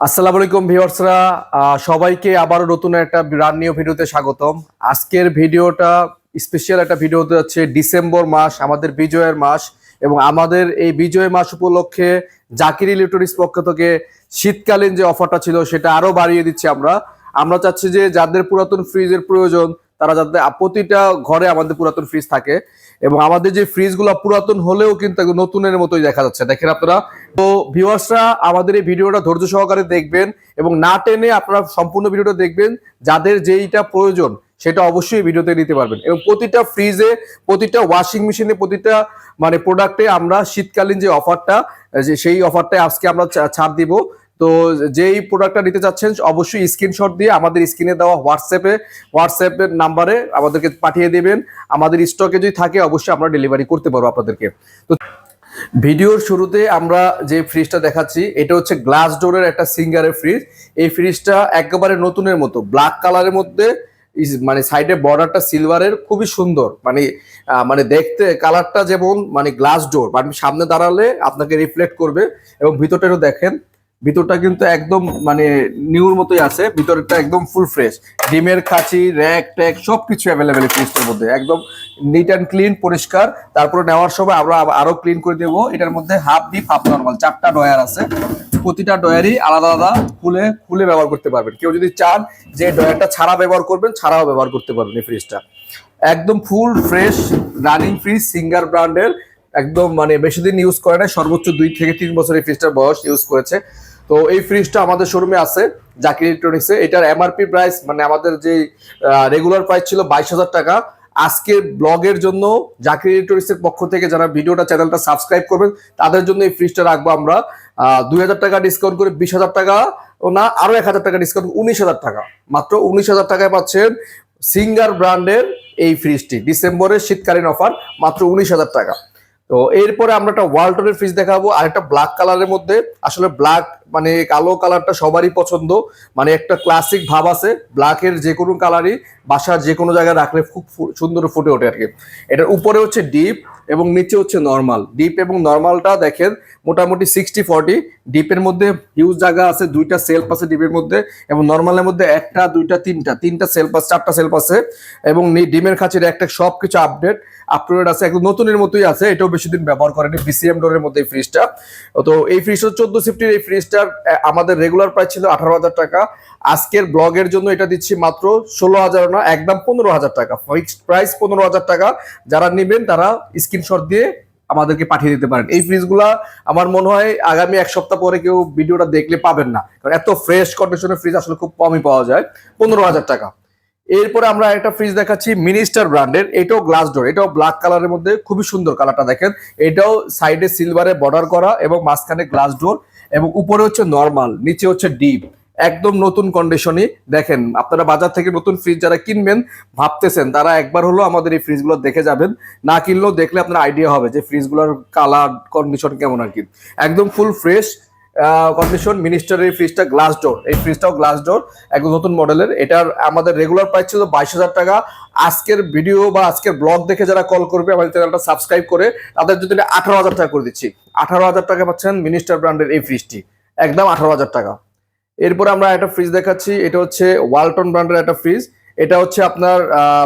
আসসালামু আলাইকুম ভিউয়ার্সরা সবাইকে আবারও নতুন একটা রান নিউ ভিডিওতে স্বাগতম। আজকের ভিডিওটা স্পেশাল একটা ভিডিও হতে যাচ্ছে ডিসেম্বর মাস, আমাদের বিজয়ের মাস এবং আমাদের এই বিজয় মাস উপলক্ষে জাকির ইলেকট্রনিক্স পক্ষ থেকে শীতকালীন যে অফারটা ছিল সেটা আরও বাড়িয়ে দিচ্ছি আমরা। আমরা চাচ্ছি যে যাদের পুরাতন ফ্রিজের প্রয়োজন তারা যাতে প্রতিটা ঘরে আমাদের পুরাতন ফ্রিজ থাকে এবং আমাদের যে ফ্রিজগুলো পুরাতন হলেও কিন্তু নতুনের মতোই দেখা যাচ্ছে। দেখেন আপনারা? তো ভিউয়ার্সরা আমাদের এই ভিডিওটা ধৈর্য সহকারে দেখবেন এবং না টেনে আপনারা সম্পূর্ণ ভিডিওটা দেখবেন। যাদের যেইটা প্রয়োজন, সেটা অবশ্যই ভিডিওতে নিতে পারবেন। এবং প্রতিটা ফ্রিজে প্রতিটা ওয়াশিং মেশিনে প্রতিটা মানে প্রোডাক্টে আমরা শীতকালীন যে অফারটা যে সেই অফারটা আজকে আমরা ছাড় দিব। তো যেই প্রোডাক্টটা নিতে চাচ্ছেন, অবশ্যই স্ক্রিনশট দিয়ে আমাদের স্ক্রিনে দেওয়া হোয়াটসঅ্যাপে হোয়াটসঅ্যাপের নাম্বারে আমাদেরকে পাঠিয়ে দিবেন। আমাদের স্টকে যদি থাকে, অবশ্যই আমরা ডেলিভারি করতে পারব আপনাদেরকে। তো ভিডিওর শুরুতে আমরা যে ফ্রিজটা দেখাচ্ছি, এটা হচ্ছে গ্লাস ডোরের একটা সিঙ্গারের ফ্রিজ এই ফ্রিজটা একেবারে নতুনের মতো ব্ল্যাক কালারের মধ্যে মানে সাইডে বর্ডারটা সিলভারের খুবই সুন্দর। মানে মানে দেখতে কালারটা যেমন মানে গ্লাস ডোর মানে সামনে দাঁড়ালে আপনাকে রিফ্লেক্ট করবে এবং ভিতরটা দেখেন ভিতরটা কিন্তু একদম মানে নিউর মতোই আছে ভিতরটা একদম ফুল ফ্রেশ ডিমের খাঁচি র্যাক ট্যাক সব কিছু অ্যাভেলেবেল ফ্রিজটার মধ্যে। একদম নিট অ্যান্ড ক্লিন পরিষ্কার। তারপরে নেওয়ার সময় আমরা আব- আরও ক্লিন করে দেবো। এটার মধ্যে হাফ ডিপ হাফ নর্মাল চারটা ডয়ার আছে। প্রতিটা ডয়ারই আলাদা আলাদা খুলে খুলে ব্যবহার করতে পারবেন। কেউ যদি চান যে ডয়ারটা ছাড়া ব্যবহার করবেন, ছাড়াও ব্যবহার করতে পারবেন এই ফ্রিজটা একদম full fresh running fridge Singer ব্র্যান্ডের একদম মানে বেশি দিন ইউজ করে না সর্বোচ্চ দুই থেকে তিন বছর এই ফ্রিজটার বয়স ইউজ করেছে। তো এই ফ্রিজটা আমাদের শোরুমে আছে জাকির ইলেকট্রনিক্সে এটার এমআরপি প্রাইস মানে আমাদের যে রেগুলার প্রাইস ছিল বাইশ হাজার টাকা। আজকের ব্লগের জন্য জাকির ইলেকট্রনিক্স এর পক্ষ থেকে যারা ভিডিওটা, চ্যানেলটা সাবস্ক্রাইব করবেন, তাদের জন্য এই ফ্রিজটা রাখব আমরা। দুই হাজার টাকা ডিসকাউন্ট করে বিশ হাজার টাকা না, আরও এক হাজার টাকা ডিসকাউন্ট উনিশ হাজার টাকা। মাত্র উনিশ হাজার টাকায় পাচ্ছেন সিঙ্গার ব্র্যান্ডের এই ফ্রিজটি ডিসেম্বরের শীতকালীন অফার মাত্র উনিশ হাজার টাকা। তো এরপরে আমরা একটা ওয়ালটনের ফ্রিজ দেখাবো, আর একটা ব্ল্যাক কালারের মধ্যে। আসলে ব্ল্যাক মানে কালো কালারটা সবারই পছন্দ। মানে একটা ক্লাসিক ভাব আছে ব্ল্যাকের যে কোনো কালারই বাসার যে কোনো জায়গায় রাখলে খুব সুন্দর ফুটে ওঠে আর কি। এটার উপরে হচ্ছে ডিপ এবং নিচে হচ্ছে নর্মাল ডিপ এবং নর্মালটা দেখেন, মোটামুটি সিক্সটি ফর্টি ডিপের মধ্যে হিউজ জায়গা আছে, দুইটা সেলফ আছে ডিপের মধ্যে, এবং নর্মালের মধ্যে একটা, দুইটা, তিনটা তিনটা সেলফ আছে, চারটা সেলফ আছে, এবং ডিমের খাঁচির একটা সব কিছু আপডেট আপডেট আছে, একদম নতুনের মতোই আছে, এটাও বেশি দিন ব্যবহার করেনি বিসিএম ডোরের মধ্যে এই ফ্রিজটা তো এই ফ্রিজটা চোদ্দ সিফটির এই ফ্রিজটার আমাদের রেগুলার প্রাইস ছিল আঠারো হাজার টাকা। আজকের ব্লগের জন্য এটা দিচ্ছি মাত্র ষোলো হাজার না, একদম পনেরো হাজার টাকা। ফিক্সড প্রাইস পনেরো হাজার টাকা। যারা নেবেন, তারা স্ক্রিনশট দিয়ে আমাদেরকে পাঠিয়ে দিতে পারেন। এই ফ্রিজগুলা আমার মনে হয় আগামী এক সপ্তাহ পরে কেউ ভিডিওটা দেখলে পাবেন না। কারণ এত ফ্রেশ কন্ডিশনের ফ্রিজ আসলে খুব কমই পাওয়া যায়, পনেরো হাজার টাকা। এরপরে আমরা একটা ফ্রিজ দেখাচ্ছি মিনিস্টার ব্র্যান্ডের এটাও গ্লাস ডোর এটাও ব্ল্যাক কালারের মধ্যে খুবই সুন্দর কালারটা দেখেন। এটাও সাইডে সিলভারে বর্ডার করা এবং মাঝখানে গ্লাস ডোর এবং উপরে হচ্ছে নর্মাল নিচে হচ্ছে ডিপ একদম নতুন কন্ডিশনই দেখেন, আপনারা বাজার থেকে নতুন ফ্রিজ যারা কিনবেন, ভাবতেছেন তারা একবার হলো আমাদের এই ফ্রিজগুলো দেখে যাবেন। না কিনলেও দেখলে আপনার আইডিয়া হবে যে ফ্রিজগুলোর কালার কন্ডিশন কেমন আর কি। একদম ফুল ফ্রেশ কন্ডিশন মিনিস্টারের ফ্রিজটা গ্লাস ডোর এই ফ্রিজটাও গ্লাস ডোর একদম নতুন মডেলের এটার আমাদের রেগুলার প্রাইস ছিল বাইশ হাজার টাকা। আজকের ভিডিও বা আজকের ব্লগ দেখে যারা কল করবে, আমাদের চ্যানেলটা সাবস্ক্রাইব করে, তাদের জন্য আঠারো হাজার টাকা করে দিচ্ছি। আঠারো হাজার টাকা পাচ্ছেন মিনিস্টার ব্র্যান্ডের এই ফ্রিজটি একদম আঠারো হাজার টাকা। এরপরে আমরা একটা ফ্রিজ দেখাচ্ছি। এটা হচ্ছে ওয়ালটন ব্র্যান্ডের একটা ফ্রিজ এটা হচ্ছে আপনার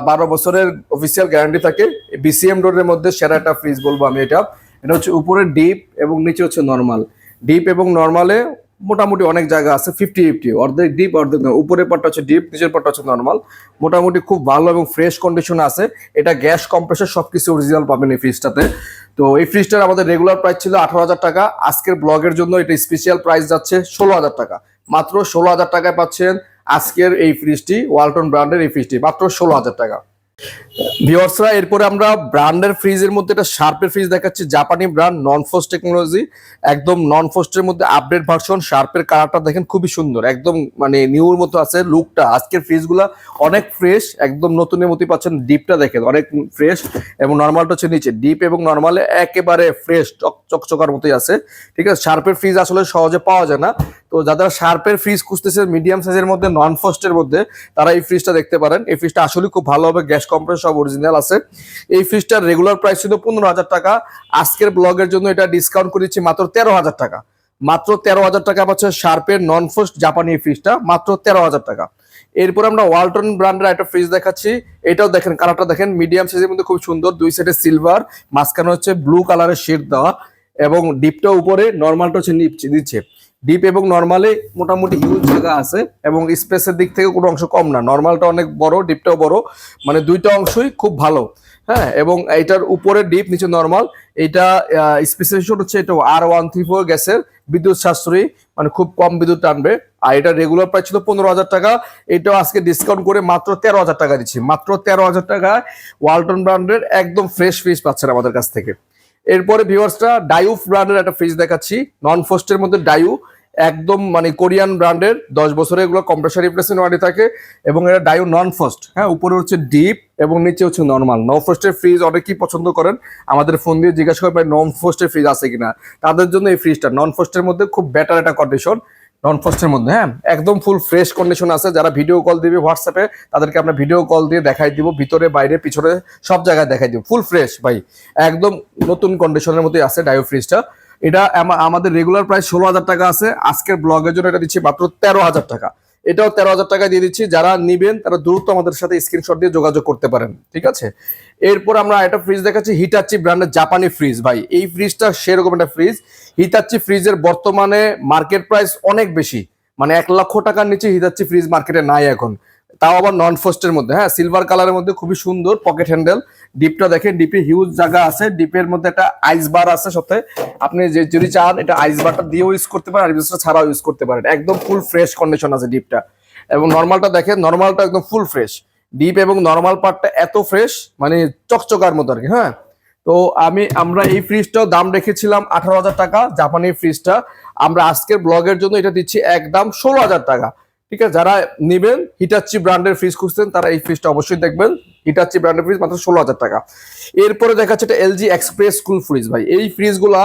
বারো বছরের অফিসিয়াল গ্যারান্টি থাকে। বিসিএম ডোরের মধ্যে সেরা একটা ফ্রিজ বলব আমি এটা। এটা হচ্ছে উপরে ডিপ এবং নিচে হচ্ছে নর্মাল ডিপ এবং নর্মালে মোটামুটি অনেক জায়গা আছে ফিফটি ফিফটি অর্ধেক ডিপ অর্ধেক উপরের পাটটা হচ্ছে ডিপ নিচের পাটটা হচ্ছে নর্মাল মোটামুটি খুব ভালো এবং ফ্রেশ কন্ডিশন আছে। এটা গ্যাস কম্প্রেসার সব কিছু অরিজিনাল পাবেন এই ফ্রিজটাতে তো এই ফ্রিজটার আমাদের রেগুলার প্রাইস ছিল আঠারো হাজার টাকা। আজকের ব্লগের জন্য এটা স্পেশাল প্রাইস যাচ্ছে ষোলো হাজার টাকা। মাত্র ষোলো হাজার টাকায় পাচ্ছেন আজকের এই ফ্রিজটি ওয়ালটন ব্র্যান্ডের এই ফ্রিজটি মাত্র ষোলো হাজার টাকা। ভিওয়ার্সরা এরপরে আমরা ব্র্যান্ডের ফ্রিজের মধ্যে একটা শার্পের ফ্রিজ দেখাচ্ছি, জাপানি ব্র্যান্ড নন ফোস্ট টেকনোলজি। একদম নন ফোস্টের মধ্যে আপডেট ভার্সন শার্পের কালারটা দেখেন খুবই সুন্দর, একদম মানে নিউর মতো আছে লুকটা আজকের ফ্রিজগুলা অনেক ফ্রেশ একদম নতুনের মতোই পাচ্ছেন ডিপটা দেখেন অনেক ফ্রেশ এবং নর্মালটা হচ্ছে নিচে। ডিপ এবং নর্মালে একেবারে ফ্রেশ চকচকার মতোই আছে। ঠিক আছে, শার্পের ফ্রিজ আসলে সহজে পাওয়া যায় না। তো যারা শার্পের ফ্রিজ খুঁজতেছে মিডিয়াম সাইজের মধ্যে নন ফোস্টের মধ্যে, তারা এই ফ্রিজটা দেখতে পারেন। এই ফ্রিজটা আসলে খুব ভালো হবে গ্যাস কম্প্রেস সব অরিজিনাল আছে। এই ফ্রিজটার রেগুলার প্রাইস ছিল পনেরো হাজার টাকা। আজকের ব্লগের জন্য এটা ডিসকাউন্ট করে দিচ্ছি মাত্র তেরো হাজার টাকা। মাত্র তেরো হাজার টাকা পাচ্ছে শার্পের নন ফোস্ট জাপানি ফ্রিজটা মাত্র তেরো হাজার টাকা। এরপর আমরা ওয়ালটন ব্র্যান্ডের একটা ফ্রিজ দেখাচ্ছি। এটাও দেখেন কালারটা দেখেন মিডিয়াম সাইজের মধ্যে খুব সুন্দর, দুই সাইডে সিলভার মাঝখানে হচ্ছে ব্লু কালারের শেড দেওয়া এবং ডিপটা উপরে নর্মালটা হচ্ছে নিচ- নিচে ডিপ এবং নর্মালে মোটামুটি হিউজ জায়গা আছে এবং স্পেসের দিক থেকে কোনো অংশ কম না। নর্মালটা অনেক বড় ডিপটাও বড়। মানে দুইটা অংশই খুব ভালো। হ্যাঁ এবং এইটার উপরে ডিপ নিচে নর্মাল এটা স্পেসিফিকেশন হচ্ছে এটা আর ওয়ান থ্রি ফোর গ্যাসের বিদ্যুৎ সাশ্রয়ী। মানে খুব কম বিদ্যুৎ টানবে। আর এটা রেগুলার প্রাইস ছিল পনেরো হাজার টাকা। এটাও আজকে ডিসকাউন্ট করে মাত্র তেরো হাজার টাকা দিচ্ছি। মাত্র তেরো হাজার টাকায় ওয়ালটন ব্র্যান্ডের একদম ফ্রেশ ফ্রিজ পাচ্ছেন আমাদের কাছ থেকে। এরপরে ভিউয়ার্সটা ডাইউফ ব্র্যান্ডের একটা ফ্রিজ দেখাচ্ছি। নন ফোস্টের মধ্যে ডাইউ একদম মানে কোরিয়ান ব্র্যান্ডের, দশ বছরের এগুলো কম্প্রেসার রিপ্লেসমেন্ট ওয়ারেন্টি থাকে এবং এটা ডায়ো নন ফোস্ট। হ্যাঁ উপরে হচ্ছে ডিপ এবং নিচে হচ্ছে নর্মাল। নন ফোস্টের ফ্রিজ অনেকেই পছন্দ করেন। আমাদের ফোন দিয়ে জিজ্ঞাসা করে ভাই, নন ফোস্টের ফ্রিজ আছে কিনা? তাদের জন্য এই ফ্রিজটা। নন ফোস্টের মধ্যে খুব বেটার একটা কন্ডিশন নন ফোস্টের মধ্যে হ্যাঁ একদম ফুল ফ্রেশ কন্ডিশন আছে। যারা ভিডিও কল দিবে হোয়াটসঅ্যাপে তাদেরকে আমরা ভিডিও কল দিয়ে দেখাই দিব, ভিতরে, বাইরে, পিছনে সব জায়গায় দেখাই দিব। ফুল ফ্রেশ ভাই। একদম নতুন কন্ডিশনের মধ্যে আছে ডায়ো ফ্রিজটা এটা আমাদের রেগুলার প্রাইস ষোলো হাজার টাকা আছে। আজকের ব্লগের জন্য এটা দিচ্ছি মাত্র তেরো হাজার টাকা। এটাও তেরো হাজার টাকা দিয়ে দিচ্ছি। যারা নিবেন, তারা দ্রুত আমাদের সাথে স্ক্রিনশট দিয়ে যোগাযোগ করতে পারেন। ঠিক আছে? এরপর আমরা একটা ফ্রিজ দেখাচ্ছি হিটাচি ব্র্যান্ডের জাপানি ফ্রিজ ভাই, এই ফ্রিজটা সেরকম একটা ফ্রিজ হিটাচি ফ্রিজের বর্তমানে মার্কেট প্রাইস অনেক বেশি। মানে এক লক্ষ টাকার নিচে হিটাচি ফ্রিজ মার্কেটে নাই এখন। তাও আবার নন ফোস্টের মধ্যে। হ্যাঁ সিলভার কালারের মধ্যে খুবই সুন্দর পকেট হ্যান্ডেল ডিপটা দেখেন ডিপে হিউজ জায়গা আছে ডিপের মধ্যে একটা আইস বার আছে সাথে। আপনি যে যদি চান, এটা আইস বারটা দিয়েও ইউজ করতে পারেন, আর ইউজটা ছাড়াও ইউজ করতে পারেন। একদম ফুল ফ্রেশ কন্ডিশন আছে ডিপটা এবং নর্মালটা দেখেন নর্মালটা একদম ফুল ফ্রেশ ডিপ এবং নর্মাল পার্টটা এত ফ্রেশ মানে চকচকার মতো আর কি হ্যাঁ? তো আমি, আমরা এই ফ্রিজটাও দাম রেখেছিলাম আঠারো হাজার টাকা জাপানি ফ্রিজটা আমরা আজকের ব্লগের জন্য এটা দিচ্ছি একদম ষোলো হাজার টাকা। ঠিক আছে, যারা নেবেন হিটাচি ব্র্যান্ডের ফ্রিজ খুঁজছেন তারা এই ফ্রিজটা অবশ্যই দেখবেন। হিটাচি ব্র্যান্ডের ফ্রিজ মাত্র ষোলো হাজার টাকা। এরপরে দেখা যাচ্ছে এটা এলজি এক্সপ্রেস কুল ফ্রিজ ভাই। এই ফ্রিজগুলা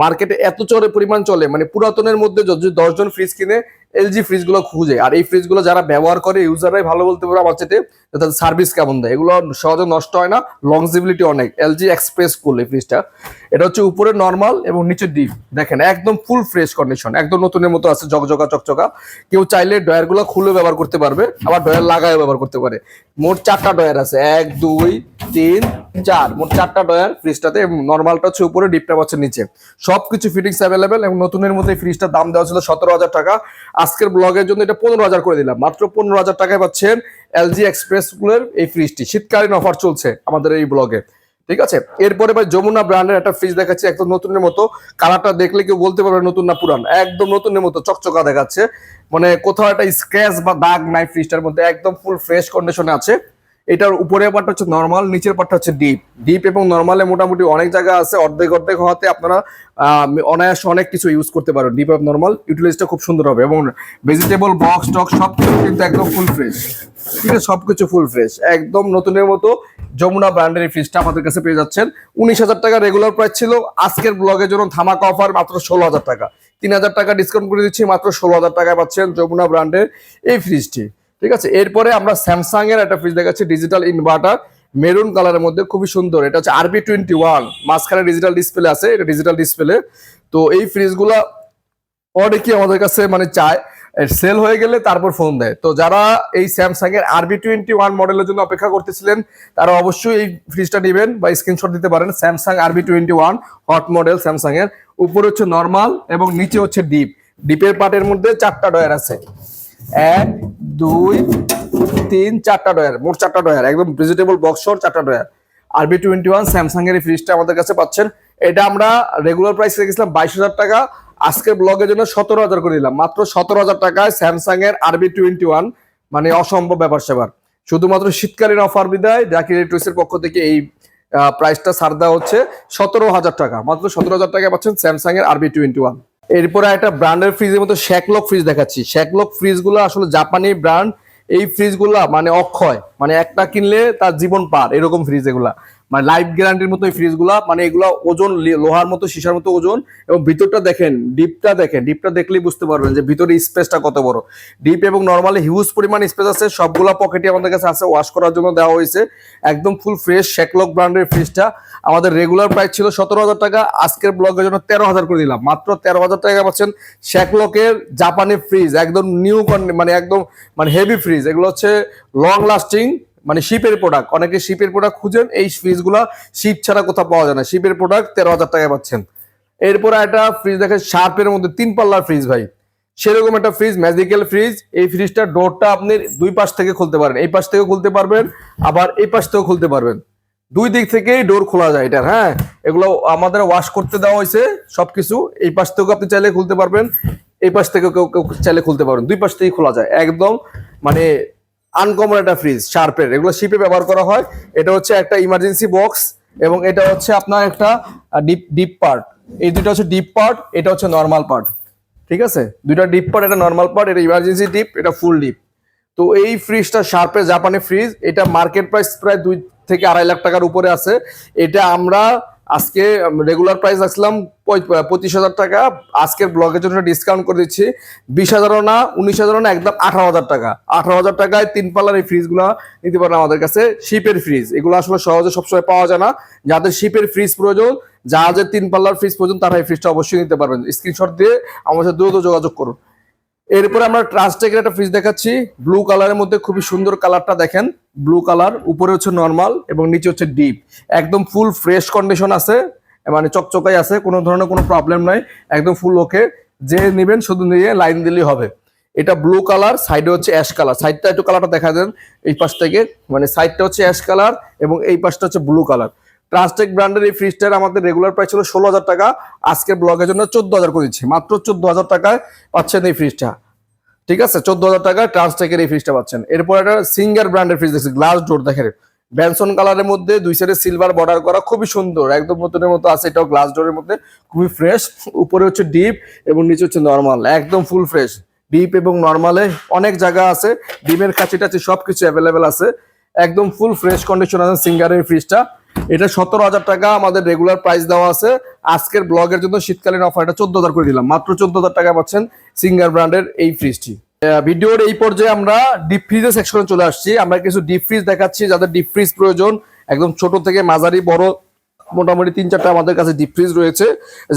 মার্কেটে এত চড়ে পরিমাণ চলে। মানে পুরাতনের মধ্যে যদি দশজন ফ্রিজ কিনে এলজি ফ্রিজগুলো খুঁজে। আর এই ফ্রিজগুলো যারা ব্যবহার করে ইউজাররাই ভালো বলতে পারে আমার চেয়ে তাদের সার্ভিস কেমন দেয়। এগুলো সহজে নষ্ট হয় না লংজিবিলিটি অনেক। এলজি এক্সপ্রেস কুল এই ফ্রিজটা এটা হচ্ছে উপরে নর্মাল এবং নিচে ডিপ দেখেন, একদম ফুল ফ্রেশ কন্ডিশন একদম নতুনের মতো আছে জকজকা চকচকা। কেউ চাইলে ডয়ারগুলো খুলে ব্যবহার করতে পারবে, আবার ডয়ার লাগায় ব্যবহার করতে পারে। মোট চারটা ডয়ার আছে। এক, দুই, তিন, চার। মোট চারটা ডয়ার ফ্রিজটাতে নর্মালটা হচ্ছে উপরে ডিপটা হচ্ছে নিচে। সবকিছু ফিটিংস অ্যাভেলেবেল এবং নতুনের মধ্যে এই ফ্রিজটার দাম দেওয়া ছিল সতেরো হাজার টাকা। আজকের ব্লগের জন্য এটা পনেরো হাজার করে দিলাম। মাত্র পনেরো হাজার টাকায় পাচ্ছেন এলজি এক্সপ্রেস কুলের এই ফ্রিজটি শীতকালীন অফার চলছে আমাদের এই ব্লগে ঠিক আছে? এরপরে ভাই, যমুনা ব্র্যান্ডের একটা ফ্রিজ দেখাচ্ছে, একদম নতুনের মতো। কালারটা দেখলে কেউ বলতে পারবে নতুন না পুরান। একদম নতুনের মতো, চকচকা দেখাচ্ছে। মানে কোথাও একটা স্ক্র্যাচ বা দাগ নাই ফ্রিজটার মধ্যে, একদম ফুল ফ্রেশ কন্ডিশনে আছে। এটার উপরের পার্টটা হচ্ছে নর্মাল নিচের পার্টটা হচ্ছে ডিপ ডিপ এবং নর্মালে মোটামুটি অনেক জায়গা আছে, অর্ধেক অর্ধেক হওয়াতে আপনারা অনায়াসে অনেক কিছু ইউজ করতে পারেন ডিপ এবং নর্মাল ইউটিলাইজটা খুব সুন্দর হবে এবং ভেজিটেবল বক্স টক সব কিছু কিন্তু একদম ফুল ফ্রেশ ঠিক আছে? সবকিছু ফুল ফ্রেশ একদম নতুনের মতো যমুনা ব্র্যান্ডের এই ফ্রিজটা আমাদের কাছে পেয়ে যাচ্ছেন। উনিশ হাজার টাকা রেগুলার প্রাইস ছিল। আজকের ব্লগের জন্য ধামাকা অফার মাত্র ষোলো হাজার টাকা। তিন হাজার টাকা ডিসকাউন্ট করে দিচ্ছি, মাত্র ষোলো হাজার টাকায় পাচ্ছেন যমুনা ব্র্যান্ডের এই ফ্রিজটি ঠিক আছে? এরপরে আমরা স্যামসাং এর একটা ফ্রিজ দেখাচ্ছি ডিজিটাল ইনভার্টার মেরুন কালারের মধ্যে, খুবই সুন্দর। এটা হচ্ছে আরবি টোয়েন্টি ওয়ান মাঝখানে ডিজিটাল ডিসপ্লে আছে, এটা ডিজিটাল ডিসপ্লে তো এই ফ্রিজগুলা অনেকেই আমাদের কাছে মানে চায় সেল হয়ে গেলে তারপর ফোন দেয়। তো যারা এই স্যামসাং এর আরবি টোয়েন্টি ওয়ান মডেলের জন্য অপেক্ষা করতেছিলেন, তারা অবশ্যই এই ফ্রিজটা নেবেন বা স্ক্রিনশট দিতে পারেন। Samsung RB twenty one hot model Samsung এর উপরে হচ্ছে নর্মাল এবং নিচে হচ্ছে ডিপ ডিপের পার্টের মধ্যে চারটা ডয়ার আছে। এক দুই, তিন, চারটা ডয়ার মোট চারটা ডয়ার একদম ভেজিটেবল বক্স চারটা drawer RB twenty one Samsung এর ফ্রিজটা আমাদের কাছে পাচ্ছেন। এটা আমরা রেগুলার প্রাইস রেখেছিলাম বাইশ হাজার টাকা। আজকের ব্লগের জন্য সতেরো হাজার করে দিলাম। মাত্র সতেরো হাজার টাকায় স্যামসাং এর আরবি টোয়েন্টি ওয়ান মানে অসম্ভব ব্যাপার সেবার। শুধুমাত্র শীতকালীন অফার বিদায় জাকির ইলেকট্রিক্সের পক্ষ থেকে এই প্রাইসটা ছাড় দেওয়া হচ্ছে। সতেরো হাজার টাকা, মাত্র সতেরো হাজার টাকা পাচ্ছেন স্যামসাং এর আরবি টোয়েন্টি ওয়ান এরপরে একটা ব্র্যান্ডের ফ্রিজের মতো শ্যাকলক ফ্রিজ দেখাচ্ছি। শ্যাকলক ফ্রিজগুলো আসলে জাপানি ব্র্যান্ড এই ফ্রিজগুলা মানে অক্ষয়। মানে একটা কিনলে তার জীবন পার, এরকম ফ্রিজ এগুলা মানে লাইফ গ্যারান্টির মতো ফ্রিজগুলা মানে এগুলা ওজন লোহার মতো, সীসার মতো ওজন, এবং ভিতরটা দেখেন ডিপটা দেখেন ডিপটা দেখলেই বুঝতে পারবেন যে ভিতরে স্পেসটা কত বড়। ডিপ এবং নর্মালি হিউজ পরিমাণ স্পেস আছে, সবগুলা পকেটে আমাদের কাছে আছে ওয়াশ করার জন্য দেওয়া হয়েছে। একদম ফুল ফ্রেশ শেকলক ব্র্যান্ডের ফ্রিজটা আমাদের রেগুলার প্রাইস ছিল সতেরো হাজার টাকা, আজকের ব্লগের জন্য তেরো হাজার করে দিলাম। মাত্র তেরো হাজার টাকা পাচ্ছেন শেকলকের জাপানি ফ্রিজ একদম নিউ মানে একদম মানে হেভি ফ্রিজ এগুলো হচ্ছে লং লাস্টিং মানে শিপের প্রোডাক্ট অনেকে শিপের প্রোডাক্ট খুঁজেন, এই ফ্রিজগুলো শিপ ছাড়া কোথাও পাওয়া যায় না। শিপের প্রোডাক্ট তেরো হাজার টাকায় পাচ্ছেন। এরপরে একটা ফ্রিজ দেখেন শার্পের মধ্যে তিন পাল্লার ফ্রিজ ভাই। সেরকম একটা ফ্রিজ ম্যাজিক্যাল ফ্রিজ এই ফ্রিজটা ডোরটা আপনি দুই পাশ থেকে খুলতে পারেন এই পাশ থেকে খুলতে পারবেন, আবার এই পাশ থেকেও খুলতে পারবেন। দুই দিক থেকেই ডোর খোলা যায় এটার হ্যাঁ? এগুলো আমাদের ওয়াশ করতে দেওয়া হয়েছে সবকিছু। এই পাশ থেকেও আপনি চাইলে খুলতে পারবেন, এই পাশ থেকে কেউ কেউ চাইলে খুলতে পারবেন। দুই পাশ থেকেই খোলা যায়। একদম মানে আনকমন একটা ফ্রিজ শার্পের এগুলো শিপে ব্যবহার করা হয়। এটা হচ্ছে একটা ইমার্জেন্সি বক্স এবং এটা হচ্ছে আপনার একটা ডিপ ডিপ পার্ট এই দুটো হচ্ছে ডিপ পার্ট এটা হচ্ছে নর্মাল পার্ট ঠিক আছে? দুইটা ডিপ পার্ট এটা নর্মাল পার্ট এটা ইমার্জেন্সি ডিপ এটা ফুল ডিপ তো এই ফ্রিজটা শার্পের জাপানি ফ্রিজ এটা মার্কেট প্রাইস প্রায় দুই থেকে আড়াই লাখ টাকার উপরে আছে। এটা আমরা আজকে রেগুলার প্রাইস আসলাম পঁচিশ হাজার টাকা। আজকের ব্লগের জন্য ডিসকাউন্ট করে দিচ্ছি। বিশ হাজারও না, উনিশ হাজারও না, একদম আঠারো হাজার টাকা। আঠারো হাজার টাকায় তিন পাল্লার এই ফ্রিজগুলো নিতে পারেন আমাদের কাছে। শিপের ফ্রিজ এগুলো আসলে সহজে সবসময় পাওয়া যায় না। যাদের শিপের ফ্রিজ প্রয়োজন জাহাজের তিন পাল্লার ফ্রিজ প্রয়োজন, তারা এই ফ্রিজটা অবশ্যই নিতে পারবেন। স্ক্রিনশট দিয়ে সাথে দ্রুত যোগাযোগ করুন। এরপরে আমরা ট্রান্সটেকের একটা ফ্রিজ দেখাচ্ছি। ব্লু কালারের মধ্যে খুবই সুন্দর কালারটা দেখেন। ব্লু কালার উপরে হচ্ছে নর্মাল এবং নিচে হচ্ছে ডিপ একদম ফুল ফ্রেশ কন্ডিশন আছে মানে চকচকাই আছে, কোনো ধরনের কোনো প্রবলেম নাই, একদম ফুল ওকে যে নেবেন শুধু নিয়ে লাইন দিলেই হবে। এটা ব্লু কালার সাইডে হচ্ছে অ্যাশ কালার সাইডটা একটু কালারটা দেখা দেন, এই পাশ থেকে। মানে সাইডটা হচ্ছে অ্যাশ কালার এবং এই পাশটা হচ্ছে ব্লু কালার ট্রান্সটেক ব্র্যান্ডের এই ফ্রিজটার আমাদের রেগুলার প্রাইস ছিল ষোলো হাজার টাকা। আজকের ব্লগের জন্য চোদ্দ হাজার করে দিচ্ছি। মাত্র চোদ্দ হাজার টাকায় পাচ্ছেন এই ফ্রিজটা ঠিক আছে? চোদ্দ হাজার টাকা ট্রান্সটেকের এই ফ্রিজটা পাচ্ছেন। এরপর একটা সিঙ্গার ব্র্যান্ডের ফ্রিজ দেখছি গ্লাস ডোর দেখেন। ব্যানসন কালারের মধ্যে দুই সাইডে সিলভার বর্ডার করা খুবই সুন্দর। একদম নতুনের মতো আছে, এটাও গ্লাস ডোরের মধ্যে। খুবই ফ্রেশ উপরে হচ্ছে ডিপ এবং নিচে হচ্ছে নর্মাল একদম ফুল ফ্রেশ ডিপ এবং নর্মালে অনেক জায়গা আছে। ডিমের কাছে টাছে সবকিছু অ্যাভেলেবেল আছে। একদম ফুল ফ্রেশ কন্ডিশন আছে সিঙ্গারের ফ্রিজটা এটা সতেরো হাজার টাকা, আমাদের রেগুলার প্রাইস দেওয়া আছে। আজকের ব্লগের জন্য শীতকালীন অফার এটা চোদ্দ হাজার করে দিলাম। মাত্র চোদ্দ হাজার টাকা পাচ্ছেন সিঙ্গার ব্র্যান্ডের এই ফ্রিজটি ভিডিওর এই পর্যায়ে আমরা ডিপ ফ্রিজের সেকশনে চলে আসছি। আমরা কিছু ডিপ ফ্রিজ দেখাচ্ছি, যাদের ডিপ ফ্রিজ প্রয়োজন। একদম ছোট থেকে মাঝারি, বড়, মোটামুটি তিন চারটা আমাদের কাছে ডিপ ফ্রিজ রয়েছে।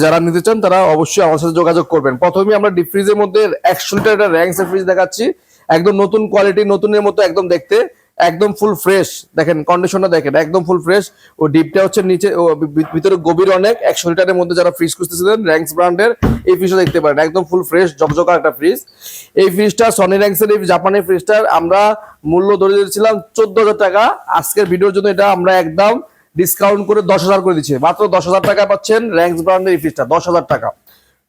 যারা নিতে চান, তারা অবশ্যই আমার সাথে যোগাযোগ করবেন। প্রথমে আমরা ডিপ ফ্রিজের মধ্যে একশো লিটার একটা র্যাঙ্কসের ফ্রিজ দেখাচ্ছি। একদম নতুন কোয়ালিটি নতুনের মতো একদম দেখতে। একদম ফুল ফ্রেশ দেখেন কন্ডিশনটা দেখেন, একদম ফুল ফ্রেশ ও ডিপটা হচ্ছে নিচে ভিতরে গভীর অনেক। একশো লিটারের মধ্যে যারা ফ্রিজ খুঁজতেছিলেন র্যাঙ্কস ব্র্যান্ডের এই ফ্রিজটা দেখতে পারেন। একদম ফুল ফ্রেশ জকজকা একটা ফ্রিজ এই ফ্রিজটা সনি র্যাঙ্কসের এই জাপানি ফ্রিজটার আমরা মূল্য ধরে দিয়েছিলাম চোদ্দ হাজার টাকা। আজকের ভিডিওর জন্য এটা আমরা একদম ডিসকাউন্ট করে দশ হাজার করে দিচ্ছি। মাত্র দশ হাজার টাকা পাচ্ছেন র্যাঙ্কস ব্র্যান্ডের এই ফ্রিজটা দশ হাজার টাকা।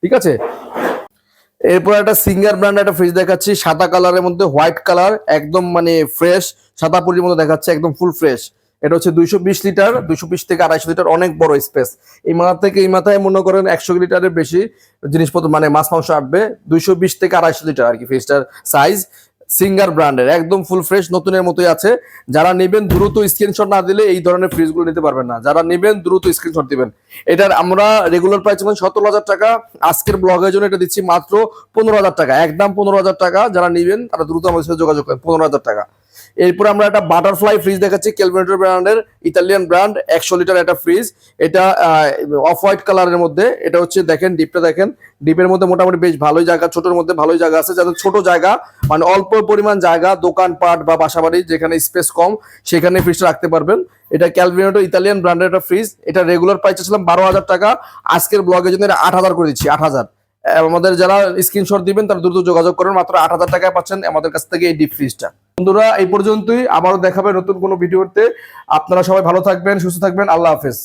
ঠিক আছে? এরপর একটা সিঙ্গার ব্র্যান্ড একটা ফ্রিজ দেখাচ্ছি, সাদা কালারের মধ্যে হোয়াইট কালার একদম মানে ফ্রেশ সাদা পুরির মতো দেখাচ্ছে, একদম ফুল ফ্রেশ এটা হচ্ছে দুইশো বিশ লিটার, দুইশো বিশ থেকে আড়াইশো লিটার অনেক বড় স্পেস এই মাথা থেকে এই মাথায় মনে করেন একশো লিটারের বেশি জিনিসপত্র মানে মাছ মাংস আটবে দুইশো বিশ থেকে আড়াইশো লিটার আর কি ফ্রিজটার সাইজ সিঙ্গার ব্র্যান্ডের একদম ফুল ফ্রেশ নতুনের মতোই আছে। যারা নেবেন দ্রুত স্ক্রিনশট না দিলে এই ধরনের ফ্রিজগুলো নিতে পারবেন না। যারা নেবেন দ্রুত স্ক্রিনশট দিবেন। এটার আমরা রেগুলার প্রাইস যখন সতেরো হাজার টাকা। আজকের ব্লগের জন্য এটা দিচ্ছি মাত্র পনেরো হাজার টাকা। একদম পনেরো হাজার টাকা। যারা নেবেন তারা দ্রুত আমাদের সাথে যোগাযোগ করেন, পনেরো হাজার টাকা। এরপর আমরা একটা বাটারফ্লাই ফ্রিজ দেখাচ্ছি ক্যালকুলেটর ব্র্যান্ডের ইতালিয়ান ব্র্যান্ড একশো লিটার একটা ফ্রিজ এটা অফ হোয়াইট কালারের মধ্যে, এটা হচ্ছে দেখেন ডিপটা দেখেন। ডিপের মধ্যে মোটামুটি বেশ ভালোই জায়গা, ছোটোর মধ্যে ভালোই জায়গা আছে। যাদের ছোট জায়গা মানে অল্প পরিমাণ জায়গা, দোকানপাট বা বাসাবাড়ি, যেখানে স্পেস কম, সেখানে ফ্রিজটা রাখতে পারবেন। এটা ক্যালভিনেটো ইতালিয়ান ব্র্যান্ডের একটা ফ্রিজ এটা রেগুলার প্রাইস বারো হাজার টাকা। আজকের ব্লগের জন্য এটা আট হাজার করে দিচ্ছি, আট হাজার। আমাদের যারা স্ক্রিনশট দিবেন, তারা দ্রুত যোগাযোগ করেন। মাত্র আট হাজার টাকায় পাচ্ছেন আমাদের কাছ থেকে এই ডিপ ফ্রিজটা বন্ধুরা, এই পর্যন্তই। আবারও দেখাবে নতুন কোনো ভিডিওতে। আপনারা সবাই ভালো থাকবেন, সুস্থ থাকবেন। আল্লাহ হাফেজ।